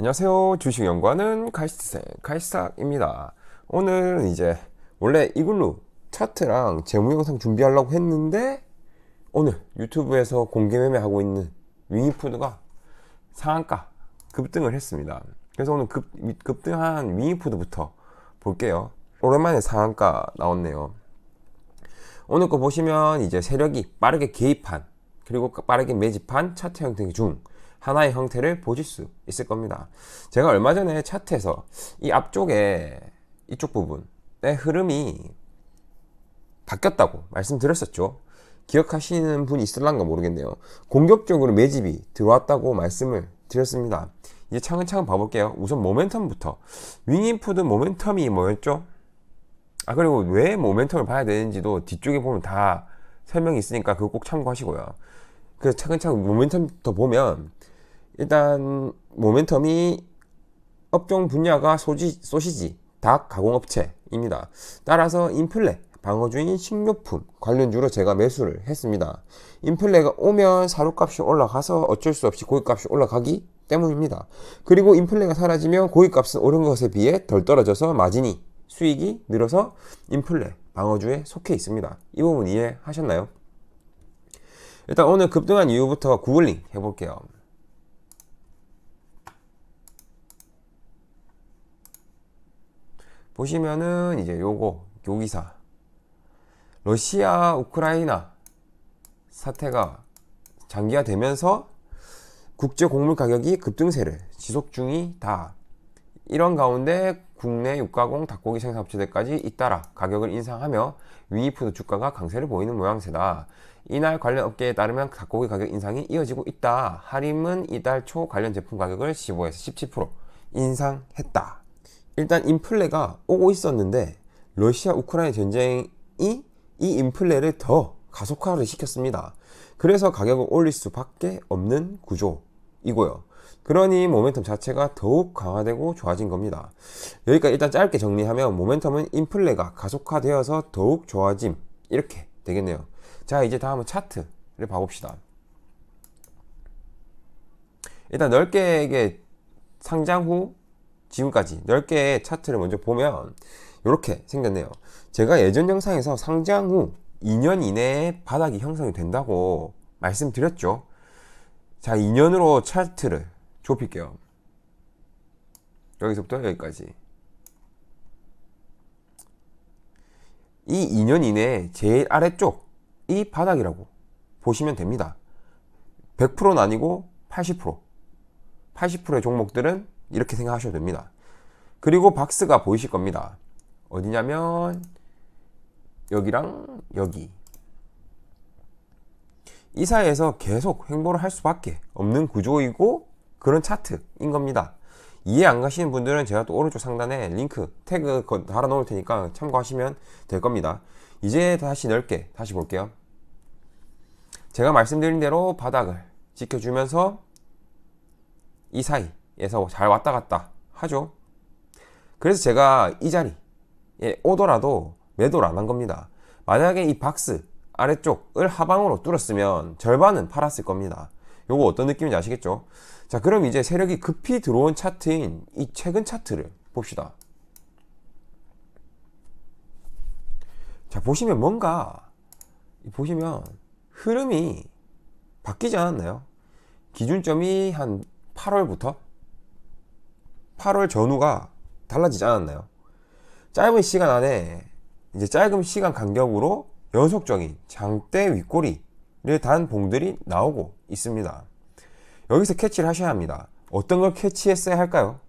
안녕하세요. 주식 연구하는 카이스트생 카이스탁입니다. 오늘은 이제 원래 이글루 차트랑 재무 영상 준비하려고 했는데 오늘 유튜브에서 공개 매매하고 있는 윙이푸드가 상한가 급등을 했습니다. 그래서 오늘 급, 급등한 윙이푸드부터 볼게요. 오랜만에 상한가 나왔네요. 오늘 거 보시면 이제 세력이 빠르게 개입한 그리고 빠르게 매집한 차트 형태 중 하나의 형태를 보실 수 있을 겁니다. 제가 얼마 전에 차트에서 이 앞쪽에 이쪽 부분의 흐름이 바뀌었다고 말씀드렸었죠. 기억하시는 분이 있을란가 모르겠네요. 공격적으로 매집이 들어왔다고 말씀을 드렸습니다. 이제 차근차근 봐볼게요. 우선 모멘텀부터. 윙인푸드 모멘텀이 뭐였죠? 아, 그리고 왜 모멘텀을 봐야 되는지도 뒤쪽에 보면 다 설명이 있으니까 그거 꼭 참고하시고요. 그 차근차근 모멘텀부터 보면 일단 모멘텀이 업종 분야가 소지, 소시지, 닭 가공업체입니다. 따라서 인플레, 방어주인 식료품 관련주로 제가 매수를 했습니다. 인플레가 오면 사료값이 올라가서 어쩔 수 없이 고기값이 올라가기 때문입니다. 그리고 인플레가 사라지면 고기값은 오른 것에 비해 덜 떨어져서 마진이 수익이 늘어서 인플레 방어주에 속해 있습니다. 이 부분 이해하셨나요? 일단 오늘 급등한 이유부터 구글링 해볼게요. 보시면은 이제 요거 요기사 러시아 우크라이나 사태가 장기화되면서 국제 곡물 가격이 급등세를 지속 중이다. 이런 가운데 국내 육가공 닭고기 생산업체들까지 잇따라 가격을 인상하며 위니푸드 주가가 강세를 보이는 모양새다. 이날 관련 업계에 따르면 닭고기 가격 인상이 이어지고 있다. 하림은 이달 초 관련 제품 가격을 15에서 17% 인상했다. 일단 인플레가 오고 있었는데 러시아 우크라이나 전쟁이 이 인플레를 더 가속화를 시켰습니다. 그래서 가격을 올릴 수밖에 없는 구조이고요. 그러니 모멘텀 자체가 더욱 강화되고 좋아진 겁니다. 여기까지 일단 짧게 정리하면 모멘텀은 인플레가 가속화되어서 더욱 좋아짐 이렇게 되겠네요. 자 이제 다음은 차트를 봐봅시다. 일단 넓게 상장 후 지금까지 넓게 차트를 먼저 보면 이렇게 생겼네요. 제가 예전 영상에서 상장 후 2년 이내에 바닥이 형성이 된다고 말씀드렸죠. 자, 2년으로 차트를 좁힐게요. 여기서부터 여기까지. 이 2년 이내에 제일 아래쪽이 바닥이라고 보시면 됩니다. 100%는 아니고 80%. 80%의 종목들은 이렇게 생각하셔도 됩니다. 그리고 박스가 보이실 겁니다. 어디냐면 여기랑 여기 이 사이에서 계속 횡보를 할 수밖에 없는 구조이고 그런 차트인 겁니다. 이해 안 가시는 분들은 제가 또 오른쪽 상단에 링크 태그 달아 놓을 테니까 참고하시면 될 겁니다. 이제 다시 넓게 다시 볼게요. 제가 말씀드린 대로 바닥을 지켜주면서 이 사이 에서 잘 왔다 갔다 하죠. 그래서 제가 이 자리에 오더라도 매도를 안 한 겁니다. 만약에 이 박스 아래쪽을 하방으로 뚫었으면 절반은 팔았을 겁니다. 요거 어떤 느낌인지 아시겠죠? 자, 그럼 이제 세력이 급히 들어온 차트인 이 최근 차트를 봅시다. 자, 보시면 뭔가, 보시면 흐름이 바뀌지 않았나요? 기준점이 한 8월부터 8월 전후가 달라지지 않았나요? 짧은 시간 안에 이제 짧은 시간 간격으로 연속적인 장대 윗꼬리를 단 봉들이 나오고 있습니다. 여기서 캐치를 하셔야 합니다. 어떤 걸 캐치했어야 할까요?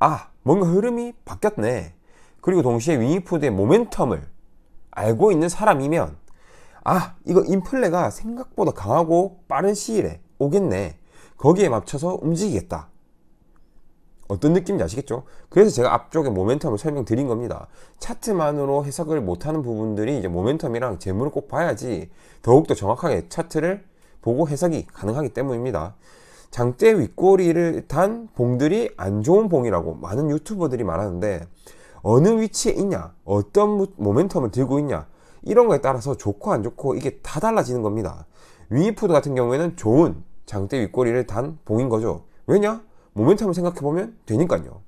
아, 뭔가 흐름이 바뀌었네. 그리고 동시에 윙이푸드의 모멘텀을 알고 있는 사람이면 아, 이거 인플레가 생각보다 강하고 빠른 시일에 오겠네. 거기에 맞춰서 움직이겠다. 어떤 느낌인지 아시겠죠? 그래서 제가 앞쪽에 모멘텀을 설명드린 겁니다. 차트만으로 해석을 못하는 부분들이 이제 모멘텀이랑 재물을 꼭 봐야지 더욱더 정확하게 차트를 보고 해석이 가능하기 때문입니다. 장대 윗꼬리를 단 봉들이 안 좋은 봉이라고 많은 유튜버들이 말하는데 어느 위치에 있냐, 어떤 모멘텀을 들고 있냐 이런 거에 따라서 좋고 안 좋고 이게 다 달라지는 겁니다. 윙이푸드 같은 경우에는 좋은 장대 윗꼬리를 단 봉인 거죠. 왜냐? 모멘텀을 생각해보면 되니까요.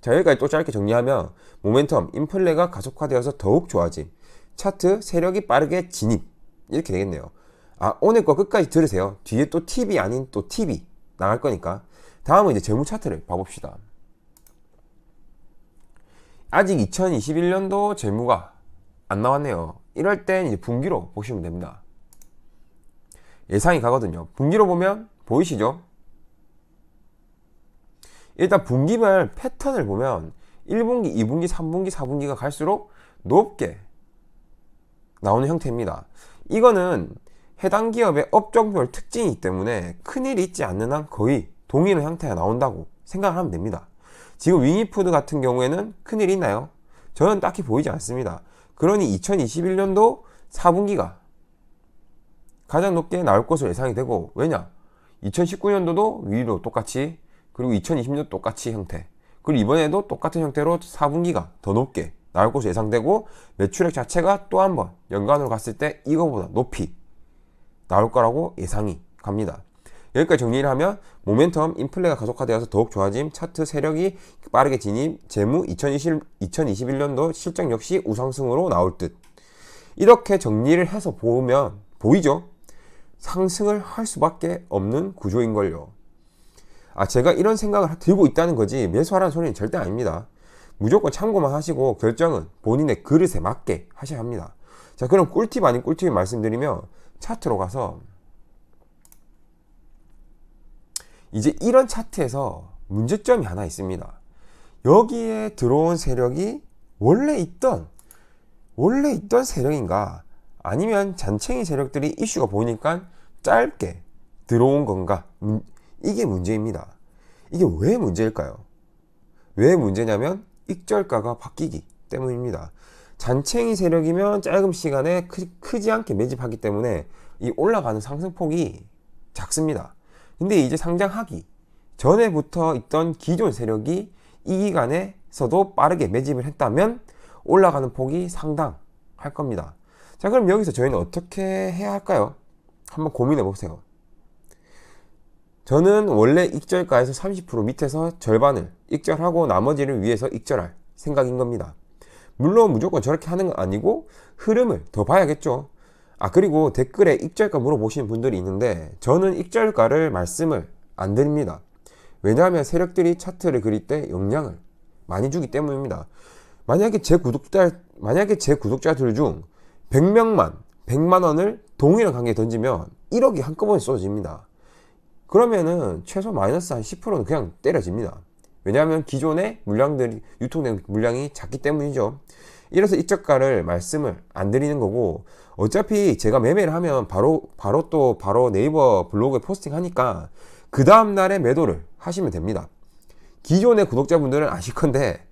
자, 여기까지 또 짧게 정리하면 모멘텀, 인플레가 가속화되어서 더욱 좋아짐. 차트, 세력이 빠르게 진입. 이렇게 되겠네요. 아, 오늘 거 끝까지 들으세요. 뒤에 또 팁이 아닌 또 팁이 나갈 거니까. 다음은 이제 재무 차트를 봐봅시다. 아직 2021년도 재무가 안 나왔네요. 이럴 땐 이제 분기로 보시면 됩니다. 예상이 가거든요. 분기로 보면 보이시죠? 일단 분기별 패턴을 보면 1분기, 2분기, 3분기, 4분기가 갈수록 높게 나오는 형태입니다. 이거는 해당 기업의 업종별 특징이기 때문에 큰일이 있지 않는 한 거의 동일한 형태가 나온다고 생각을 하면 됩니다. 지금 윙이푸드 같은 경우에는 큰일이 있나요? 저는 딱히 보이지 않습니다. 그러니 2021년도 4분기가 가장 높게 나올 것으로 예상이 되고 왜냐? 2019년도도 위로 똑같이 그리고 2020년도 똑같이 형태 그리고 이번에도 똑같은 형태로 4분기가 더 높게 나올 것으로 예상되고 매출액 자체가 또 한 번 연간으로 갔을 때 이거보다 높이 나올 거라고 예상이 갑니다. 여기까지 정리를 하면 모멘텀 인플레가 가속화되어서 더욱 좋아짐 차트 세력이 빠르게 진입 재무 2020, 2021년도 실적 역시 우상승으로 나올 듯 이렇게 정리를 해서 보면 보이죠? 상승을 할 수밖에 없는 구조인걸요. 아, 제가 이런 생각을 들고 있다는 거지 매수하라는 소리는 절대 아닙니다. 무조건 참고만 하시고 결정은 본인의 그릇에 맞게 하셔야 합니다. 자, 그럼 꿀팁 아닌 꿀팁 말씀드리면 차트로 가서 이제 이런 차트에서 문제점이 하나 있습니다. 여기에 들어온 세력이 원래 있던 원래 있던 세력인가 아니면 잔챙이 세력들이 이슈가 보이니까 짧게 들어온 건가 문- 이게 문제입니다. 이게 왜 문제일까요? 왜 문제냐면 익절가가 바뀌기 때문입니다. 잔챙이 세력이면 짧은 시간에 크, 지 않게 매집하기 때문에 이 올라가는 상승폭이 작습니다. 근데 이제 상장하기 전에부터 있던 기존 세력이 이 기간에서도 빠르게 매집을 했다면 올라가는 폭이 상당할 겁니다. 자, 그럼 여기서 저희는 어떻게 해야 할까요? 한번 고민해 보세요. 저는 원래 익절가에서 30% 밑에서 절반을 익절하고 나머지를 위해서 익절할 생각인 겁니다. 물론 무조건 저렇게 하는 건 아니고 흐름을 더 봐야겠죠. 아, 그리고 댓글에 익절가 물어보시는 분들이 있는데 저는 익절가를 말씀을 안 드립니다. 왜냐하면 세력들이 차트를 그릴 때 영향을 많이 주기 때문입니다. 만약에 제 구독자, 만약에 제 구독자들 중 100명만 100만 원을 동일한 관계에 던지면 1억이 한꺼번에 쏟아집니다. 그러면은 최소 마이너스 한 10%는 그냥 때려집니다. 왜냐하면 기존의 물량들이 유통된 물량이 작기 때문이죠. 이래서 이저가를 말씀을 안 드리는 거고 어차피 제가 매매를 하면 바로 바로 또 바로 네이버 블로그에 포스팅하니까 그 다음 날에 매도를 하시면 됩니다. 기존의 구독자분들은 아실 건데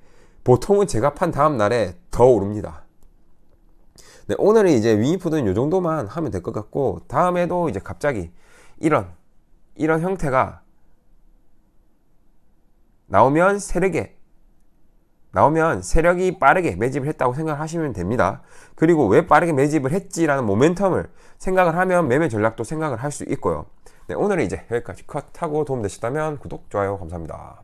보통은 제가 판 다음 날에 더 오릅니다. 네, 오늘은 이제 윙이푸드는 이 정도만 하면 될 것 같고 다음에도 이제 갑자기 이런 이런 형태가 나오면 세력에 나오면 세력이 빠르게 매집을 했다고 생각하시면 됩니다. 그리고 왜 빠르게 매집을 했지라는 모멘텀을 생각을 하면 매매 전략도 생각을 할 수 있고요. 네, 오늘은 이제 여기까지 컷하고 도움되셨다면 구독, 좋아요 감사합니다.